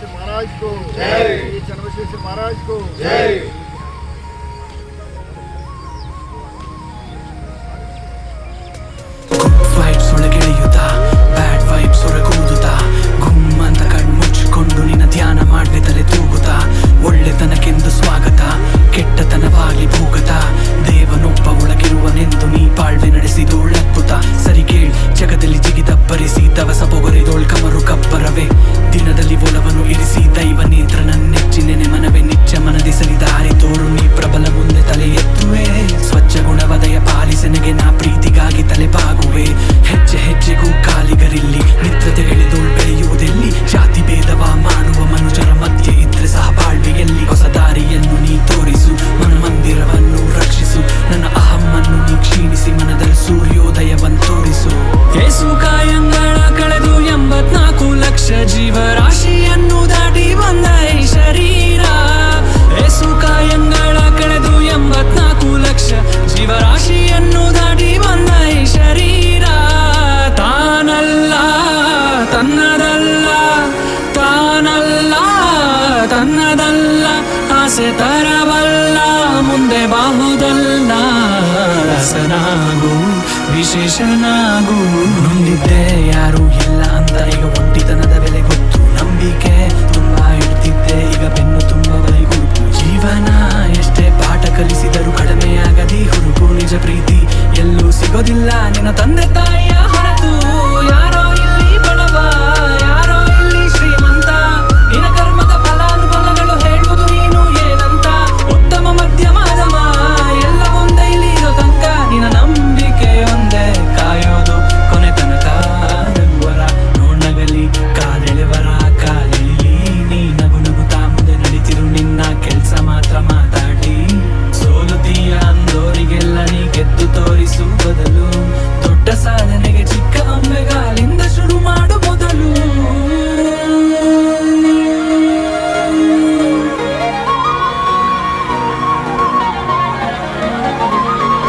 चंद्रशेषर महाराज को जय श्री चंद्रशेषर महाराज को जय ತನ್ನದಲ್ಲ, ಆಸೆ ತರಬಲ್ಲ ಮುಂದೆ ಬಾಹುದಲ್ಲ. ರಸನಾಗು ವಿಶೇಷನಾಗು ನೊಂದಿದ್ದೆ ಯಾರು ಇಲ್ಲ ಅಂತ ಈಗ ಒಂಟಿತನದ ಬೆಲೆ ಗೊತ್ತು. ನಂಬಿಕೆ ತುಂಬಾ ಇಡ್ತಿದ್ದೆ ಈಗ ಬೆನ್ನು ತುಂಬವರೆಗೂ. ಜೀವನ ಎಷ್ಟೇ ಪಾಠ ಕಲಿಸಿದರೂ ಕಡಿಮೆಯಾಗದಿ ಹುಡುಗು ನಿಜ ಪ್ರೀತಿ ಎಲ್ಲೂ ಸಿಗೋದಿಲ್ಲ. ನಿನ್ನ ತಂದೆ ತಾಯಿಯ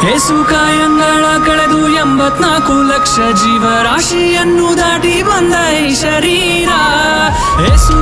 ಏಸು ಕಾಯಂಗಳ ಕಳೆದು ಎಂಬತ್ನಾಲ್ಕು ಲಕ್ಷ ಜೀವರಾಶಿಯನ್ನು ದಾಟಿ ಬಂದ ಈ ಶರೀರ. ಏಸು